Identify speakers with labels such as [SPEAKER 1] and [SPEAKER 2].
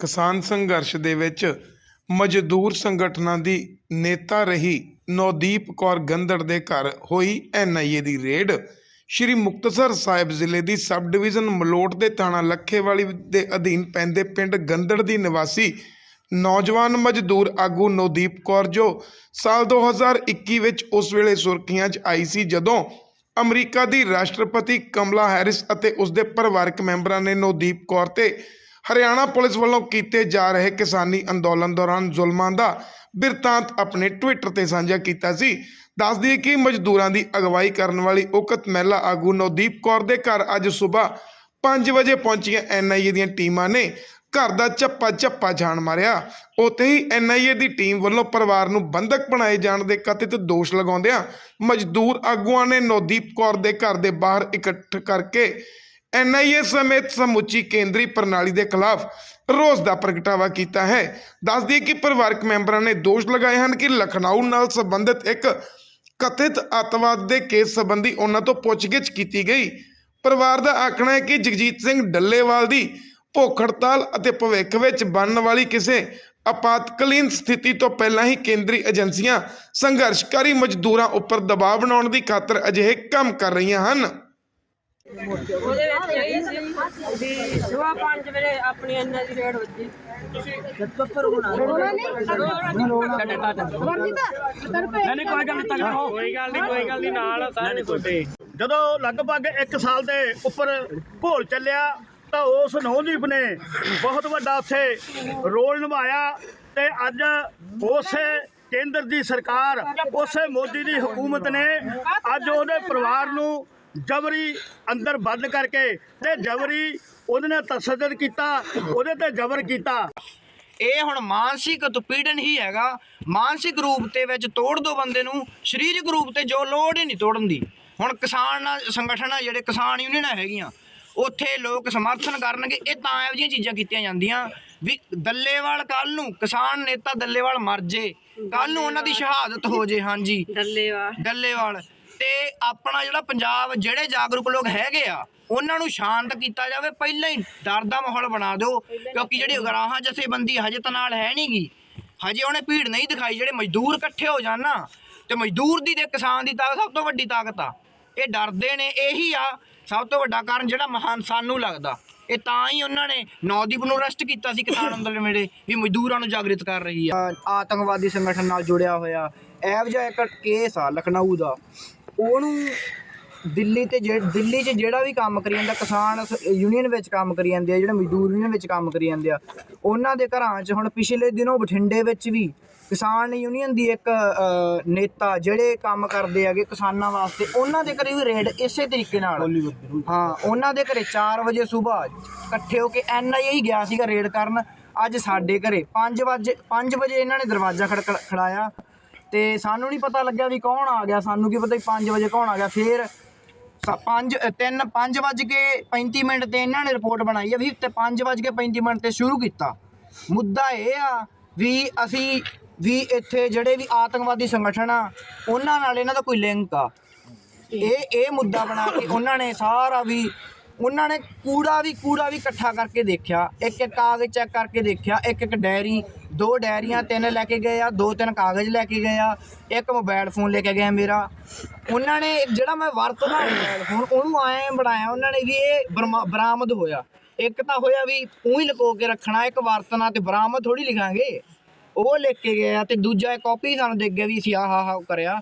[SPEAKER 1] ਕਿਸਾਨ ਸੰਘਰਸ਼ ਦੇ ਵਿੱਚ ਮਜ਼ਦੂਰ ਸੰਗਠਨਾਂ ਦੀ ਨੇਤਾ ਰਹੀ ਨੌਦੀਪ ਕੌਰ ਗੰਦੜ ਦੇ ਘਰ ਹੋਈ ਐਨਆਈਏ ਦੀ ਰੇਡ। ਸ਼੍ਰੀ ਮੁਕਤਸਰ ਸਾਹਿਬ ਜ਼ਿਲ੍ਹੇ ਦੀ ਸਬ ਡਿਵੀਜ਼ਨ ਮਲੋਟ ਦੇ ਥਾਣਾ ਲੱਖੇਵਾਲੀ ਦੇ ਅਧੀਨ ਪੈਂਦੇ ਪਿੰਡ ਗੰਦੜ ਦੀ ਨਿਵਾਸੀ ਨੌਜਵਾਨ ਮਜ਼ਦੂਰ ਆਗੂ ਨੌਦੀਪ ਕੌਰ ਜੋ ਸਾਲ 2021 ਵਿੱਚ ਉਸ ਵੇਲੇ ਸੁਰਖੀਆਂ 'ਚ ਆਈ ਸੀ ਜਦੋਂ ਅਮਰੀਕਾ ਦੀ ਰਾਸ਼ਟਰਪਤੀ ਕਮਲਾ ਹੈਰਿਸ ਅਤੇ ਉਸ ਦੇ ਪਰਿਵਾਰਕ ਮੈਂਬਰਾਂ ਨੇ ਨੌਦੀਪ ਕੌਰ ਤੇ ਹਰਿਆਣਾ ਪੁਲਿਸ ਵੱਲੋਂ ਕੀਤੇ ਜਾ ਰਹੇ ਕਿਸਾਨੀ ਅੰਦੋਲਨ ਦੌਰਾਨ ਜ਼ੁਲਮਾਂ ਦਾ ਬਿਰਤਾਂਤ ਆਪਣੇ ਟਵਿੱਟਰ ਤੇ ਸਾਂਝਾ ਕੀਤਾ ਸੀ। ਦੱਸ ਦਈਏ ਕਿ ਮਜ਼ਦੂਰਾਂ ਦੀ ਅਗਵਾਈ ਕਰਨ ਵਾਲੀ ਉਕਤ ਮਹਿਲਾ ਆਗੂ ਨੌਦੀਪ ਕੌਰ ਦੇ ਘਰ ਅੱਜ ਸਵੇਰ 5 ਵਜੇ ਪਹੁੰਚੀਆਂ ਐਨਆਈਏ ਦੀਆਂ ਟੀਮਾਂ ਨੇ ਘਰ ਦਾ ਚੱਪਾ ਚੱਪਾ ਜਾਣ ਮਾਰਿਆ। ਉੱਥੇ ਹੀ ਐਨਆਈਏ ਦੀ ਟੀਮ ਵੱਲੋਂ ਪਰਿਵਾਰ ਨੂੰ ਬੰਧਕ ਬਣਾਏ ਜਾਣ ਦੇ ਕਥਿਤ ਦੋਸ਼ ਲਗਾਉਂਦਿਆਂ ਮਜ਼ਦੂਰ ਆਗੂਆਂ ਨੇ ਨਵਦੀਪ ਕੌਰ ਦੇ ਘਰ ਦੇ ਬਾਹਰ ਇਕੱਠ ਕਰਕੇ ਐਨਆਈਏ ਸਮੇਤ ਸਮੁੱਚੀ ਕੇਂਦਰੀ ਪ੍ਰਣਾਲੀ ਦੇ ਖਿਲਾਫ ਰੋਸ ਦਾ ਪ੍ਰਗਟਾਵਾ ਕੀਤਾ ਹੈ। ਦੱਸ ਦਈਏ ਕਿ ਪਰਿਵਾਰਕ ਮੈਂਬਰਾਂ ਨੇ ਦੋਸ਼ ਲਗਾਏ ਹਨ ਕਿ ਲਖਨਊ ਨਾਲ ਸੰਬੰਧਿਤ ਇੱਕ ਕਥਿਤ ਅੱਤਵਾਦ ਦੇ ਕੇਸ ਸੰਬੰਧੀ ਉਹਨਾਂ ਤੋਂ ਪੁੱਛਗਿੱਛ ਕੀਤੀ ਗਈ। ਪਰਿਵਾਰ ਦਾ ਆਖਣਾ ਹੈ ਕਿ ਜਗਜੀਤ ਸਿੰਘ ਡੱਲੇਵਾਲ ਦੀ ਭੁੱਖ ਹੜਤਾਲ ਅਤੇ ਭਵਿੱਖ ਵਿੱਚ ਬਣਨ ਵਾਲੀ ਕਿਸੇ ਆਪਾਤਕਾਲੀਨ ਸਥਿਤੀ ਤੋਂ ਪਹਿਲਾਂ ਹੀ ਕੇਂਦਰੀ ਏਜੰਸੀਆਂ ਸੰਘਰਸ਼ਕਾਰੀ ਮਜ਼ਦੂਰਾਂ ਉੱਪਰ ਦਬਾਅ ਬਣਾਉਣ ਦੀ ਖਾਤਰ ਅਜਿਹੇ ਕੰਮ ਕਰ ਰਹੀਆਂ ਹਨ।
[SPEAKER 2] ਉਹਦੇ ਵਿੱਚ ਇਹ ਸੀ ਵੀ ਸੁਆ 5 ਵਜੇ ਆਪਣੀ ਇਹਨਾਂ ਦੀ ਰੇਡ ਵੱਜੀ। ਗੱਪਰ ਹੋਣਾ
[SPEAKER 3] ਨਹੀਂ ਕੋਈ ਗੱਲ ਨਹੀਂ ਤੱਕ ਕੋਈ ਗੱਲ ਨਹੀਂ ਕੋਈ ਗੱਲ ਨਹੀਂ ਨਾਲ ਸਾਰੇ ਤੁਹਾਡੇ।
[SPEAKER 4] ਜਦੋਂ ਲਗਭਗ 1 ਸਾਲ ਦੇ ਉੱਪਰ ਘੋਲ ਚੱਲਿਆ ਤਾਂ ਉਸ ਨੌਦੀਪ ਨੇ ਬਹੁਤ ਵੱਡਾ ਉੱਥੇ ਰੋਲ ਨਿਭਾਇਆ ਤੇ ਅੱਜ ਉਸੇ ਕੇਂਦਰ ਦੀ ਸਰਕਾਰ ਉਸੇ ਮੋਦੀ ਦੀ ਹਕੂਮਤ ਨੇ ਅੱਜ ਉਹਦੇ ਪਰਿਵਾਰ ਨੂੰ ਜਬਰੀ ਅੰਦਰ ਬੰਦ ਕਰਕੇ ਤੇ ਜਬਰੀ ਉਹਦੇ ਨਾਲ ਤਸ਼ੱਦਦ ਕੀਤਾ ਉਹਦੇ ਤੇ ਜ਼ਬਰ ਕੀਤਾ।
[SPEAKER 5] ਇਹ ਹੁਣ ਮਾਨਸਿਕ ਉਤਪੀੜਨ ਹੀ ਹੈਗਾ। ਮਾਨਸਿਕ ਰੂਪ ਤੇ ਵਿੱਚ ਤੋੜ ਦੋ ਬੰਦੇ ਨੂੰ ਸਰੀਰਕ ਰੂਪ ਤੇ ਜੋ ਲੋੜ ਹੀ ਨਹੀਂ ਤੋੜਨ ਦੀ। ਹੁਣ ਕਿਸਾਨ ਨਾਲ ਸੰਗਠਨ ਆ ਜਿਹੜੇ ਕਿਸਾਨ ਯੂਨੀਅਨਾਂ ਹੈਗੀਆਂ ਉੱਥੇ ਲੋਕ ਸਮਰਥਨ ਕਰਨਗੇ ਇਹ ਤਾਂ ਇਹੋ ਜਿਹੀਆਂ ਚੀਜ਼ਾਂ ਕੀਤੀਆਂ ਜਾਂਦੀਆਂ ਵੀ ਦੱਲੇਵਾਲ ਕੱਲ ਨੂੰ ਕਿਸਾਨ ਨੇਤਾ ਦੱਲੇਵਾਲ ਮਰ ਜੇ ਕੱਲ ਨੂੰ ਉਹਨਾਂ ਦੀ ਸ਼ਹਾਦਤ ਹੋ ਜੇ ਹਾਂਜੀ।
[SPEAKER 2] ਡੱਲੇਵਾ
[SPEAKER 5] ਡੱਲੇਵਾਲ ਤੇ ਆਪਣਾ ਜਿਹੜਾ ਪੰਜਾਬ ਜਿਹੜੇ ਜਾਗਰੂਕ ਲੋਕ ਹੈਗੇ ਆ ਉਹਨਾਂ ਨੂੰ ਸ਼ਾਂਤ ਕੀਤਾ ਜਾਵੇ। ਪਹਿਲਾਂ ਹੀ ਡਰ ਦਾ ਮਾਹੌਲ ਬਣਾ ਦਿਓ ਕਿਉਂਕਿ ਜਿਹੜੀ ਉਗਰਾਹਾਂ ਜਥੇਬੰਦੀ ਹਜੇ ਤਾਂ ਨਾਲ ਹੈ ਨਹੀਂਗੀ ਹਜੇ ਉਹਨੇ ਭੀੜ ਨਹੀਂ ਦਿਖਾਈ ਜਿਹੜੇ ਮਜ਼ਦੂਰ ਇਕੱਠੇ ਹੋ ਜਾਣ ਤੇ ਮਜ਼ਦੂਰ ਦੀ ਤੇ ਕਿਸਾਨ ਦੀ ਤਾਕਤ ਸਭ ਤੋਂ ਵੱਡੀ ਤਾਕਤ ਆ। ਇਹ ਡਰਦੇ ਨੇ ਇਹੀ ਆ ਸਭ ਤੋਂ ਵੱਡਾ ਕਾਰਨ ਜਿਹੜਾ ਮਹਾਨ ਸਾਨੂੰ ਲੱਗਦਾ। ਇਹ ਤਾਂ ਹੀ ਉਹਨਾਂ ਨੇ ਨੌਦੀਪ ਨੂੰ ਅਰੈਸਟ ਕੀਤਾ ਸੀ ਕਿਸਾਨ ਅੰਦੋਲਨ ਵੇਲੇ ਵੀ ਮਜ਼ਦੂਰਾਂ ਨੂੰ ਜਾਗਰਿਤ ਕਰ ਰਹੀ ਆ। ਆਤੰਕਵਾਦੀ ਸੰਗਠਨ ਨਾਲ ਜੁੜਿਆ ਹੋਇਆ ਇਹੋ ਜਿਹਾ ਇੱਕ ਕੇਸ ਆ ਲਖਨਊ ਦਾ। ਉਹਨੂੰ ਦਿੱਲੀ ਤੇ ਜੇ ਦਿੱਲੀ 'ਚ ਜਿਹੜਾ ਵੀ ਕੰਮ ਕਰੀ ਜਾਂਦਾ ਕਿਸਾਨ ਯੂਨੀਅਨ ਵਿੱਚ ਕੰਮ ਕਰੀ ਜਾਂਦੇ ਆ ਜਿਹੜੇ ਮਜ਼ਦੂਰ ਯੂਨੀਅਨ ਵਿੱਚ ਕੰਮ ਕਰੀ ਜਾਂਦੇ ਆ ਉਹਨਾਂ ਦੇ ਘਰਾਂ 'ਚ ਹੁਣ ਪਿਛਲੇ ਦਿਨੋਂ ਬਠਿੰਡੇ ਵਿੱਚ ਵੀ ਕਿਸਾਨ ਯੂਨੀਅਨ ਦੀ ਇੱਕ ਨੇਤਾ ਜਿਹੜੇ ਕੰਮ ਕਰਦੇ ਹੈਗੇ ਕਿਸਾਨਾਂ ਵਾਸਤੇ ਉਹਨਾਂ ਦੇ ਘਰੇ ਵੀ ਰੇਡ ਇਸੇ ਤਰੀਕੇ ਨਾਲ। ਹਾਂ ਉਹਨਾਂ ਦੇ ਘਰੇ 4 ਵਜੇ ਸਵੇਰ ਇਕੱਠੇ ਹੋ ਕੇ ਐਨਆਈਏ ਗਿਆ ਸੀਗਾ ਰੇਡ ਕਰਨ। ਅੱਜ ਸਾਡੇ ਘਰੇ 5 ਵਜੇ 5 ਵਜੇ ਇਹਨਾਂ ਨੇ ਦਰਵਾਜ਼ਾ ਖੜਕ ਖੜਾਇਆ। ਤੇ ਸਾਨੂੰ ਨਹੀਂ ਪਤਾ ਲੱਗਿਆ ਵੀ ਕੌਣ ਆ ਗਿਆ, ਸਾਨੂੰ ਕੀ ਪਤਾ 5 ਵਜੇ ਕੌਣ ਆ ਗਿਆ। ਫੇਰ ਸ- ਪੰਜ, ਤਿੰਨ, ਪੰਜ ਵੱਜ ਕੇ 35 ਮਿੰਟ ਤੇ ਇਹਨਾਂ ਨੇ ਰਿਪੋਰਟ ਬਣਾਈ ਆ ਵੀ ਤੇ ਪੰਜ ਵੱਜ ਕੇ 35 ਮਿੰਟ ਤੇ ਸ਼ੁਰੂ ਕੀਤਾ। ਮੁੱਦਾ ਇਹ ਆ ਵੀ ਅਸੀਂ ਵੀ ਇੱਥੇ ਜਿਹੜੇ ਵੀ ਆਤੰਕਵਾਦੀ ਸੰਗਠਨ ਆ, ਉਹਨਾਂ ਨਾਲ ਇਹਨਾਂ ਦਾ ਕੋਈ ਲਿੰਕ ਆ। ਇਹ ਇਹ ਮੁੱਦਾ ਬਣਾ ਕੇ ਉਹਨਾਂ ਨੇ ਸਾਰਾ ਵੀ ਉਹਨਾਂ ਨੇ ਕੂੜਾ ਵੀ ਕੂੜਾ ਵੀ ਇਕੱਠਾ ਕਰਕੇ ਦੇਖਿਆ। ਇੱਕ ਇੱਕ ਕਾਗਜ਼ ਚੈੱਕ ਕਰਕੇ ਦੇਖਿਆ। ਇੱਕ ਇੱਕ ਡਾਇਰੀ, ਦੋ ਡਾਇਰੀਆਂ, ਤਿੰਨ ਲੈ ਕੇ ਗਏ ਆ, ਦੋ ਤਿੰਨ ਕਾਗਜ਼ ਲੈ ਕੇ ਗਏ ਆ। ਇੱਕ ਮੋਬਾਈਲ ਫੋਨ ਲੈ ਕੇ ਗਏ ਮੇਰਾ। ਉਹਨਾਂ ਨੇ ਜਿਹੜਾ ਮੈਂ ਵਰਤਦਾ ਮੋਬਾਈਲ ਫੋਨ, ਉਹਨੂੰ ਐਂ ਬਣਾਇਆ, ਉਹਨਾਂ ਨੇ ਵੀ ਇਹ ਬਰਮਾ- ਬਰਾਮਦ ਹੋਇਆ। ਇੱਕ ਤਾਂ ਹੋਇਆ ਵੀ ਉਹੀ ਹੀ ਲੁਕੋ ਕੇ ਰੱਖਣਾ, ਇੱਕ ਵਰਤਣਾ ਤੇ ਬਰਾਮਦ ਥੋੜੀ ਲਿਖਾਂਗੇ। ਉਹ ਲਿਖ ਕੇ ਗਏ ਆ ਤੇ ਦੂਜਾ ਕਾਪੀ ਸਾਨੂੰ ਦੇ ਗਿਆ ਵੀ ਅਸੀਂ ਆਹ ਆਹ ਆਹ ਕਰਿਆ।